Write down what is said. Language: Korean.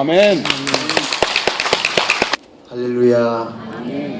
아멘. 할렐루야.